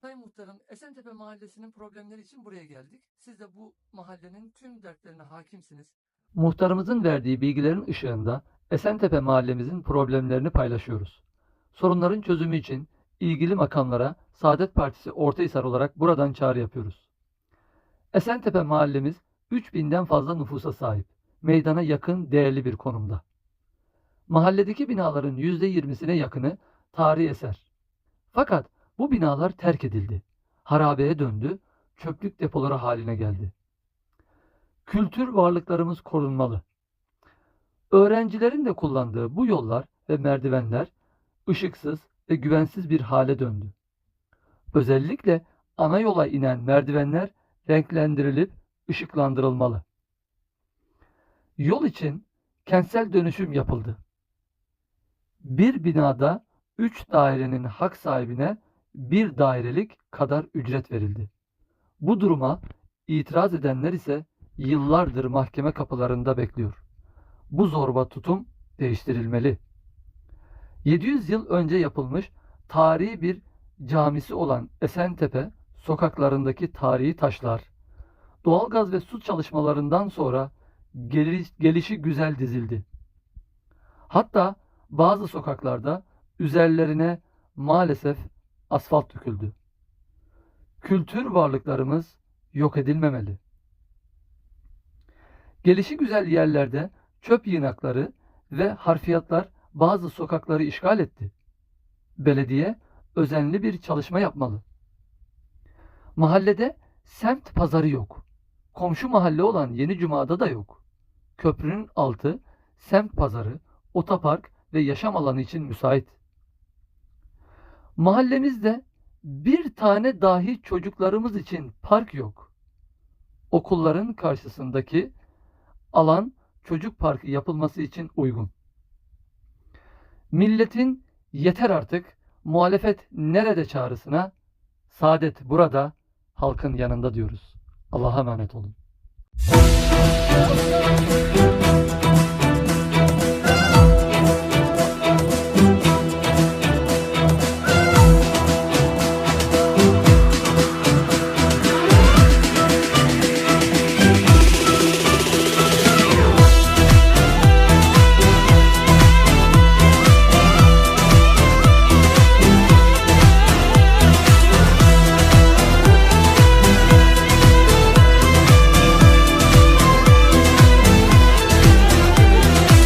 Sayın Muhtarım, Esentepe Mahallesi'nin problemleri için buraya geldik. Siz de bu mahallenin tüm dertlerine hakimsiniz. Muhtarımızın verdiği bilgilerin ışığında Esentepe mahallemizin problemlerini paylaşıyoruz. Sorunların çözümü için ilgili makamlara Saadet Partisi Ortahisar olarak buradan çağrı yapıyoruz. Esentepe mahallemiz 3000'den fazla nüfusa sahip. Meydana yakın değerli bir konumda. Mahalledeki binaların %20'sine yakını tarihi eser. Fakat bu binalar terk edildi. Harabeye döndü, çöplük depoları haline geldi. Kültür varlıklarımız korunmalı. Öğrencilerin de kullandığı bu yollar ve merdivenler ışıksız ve güvensiz bir hale döndü. Özellikle ana yola inen merdivenler renklendirilip ışıklandırılmalı. Yol için kentsel dönüşüm yapıldı. Bir binada 3 dairenin hak sahibine bir dairelik kadar ücret verildi. Bu duruma itiraz edenler ise yıllardır mahkeme kapılarında bekliyor. Bu zorba tutum değiştirilmeli. 700 yıl önce yapılmış tarihi bir camisi olan Esentepe sokaklarındaki tarihi taşlar, doğalgaz ve su çalışmalarından sonra geliş- gelişi güzel dizildi. Hatta bazı sokaklarda üzerlerine maalesef asfalt döküldü. Kültür varlıklarımız yok edilmemeli. Gelişi güzel yerlerde çöp yığınakları ve harfiyatlar bazı sokakları işgal etti. Belediye özenli bir çalışma yapmalı. Mahallede semt pazarı yok. Komşu mahalle olan Yeni Cuma'da da yok. Köprünün altı semt pazarı, otopark ve yaşam alanı için müsait. Mahallemizde bir tane dahi çocuklarımız için park yok. Okulların karşısındaki alan çocuk parkı yapılması için uygun. Milletin yeter artık muhalefet nerede çağrısına saadet burada halkın yanında diyoruz. Allah'a emanet olun.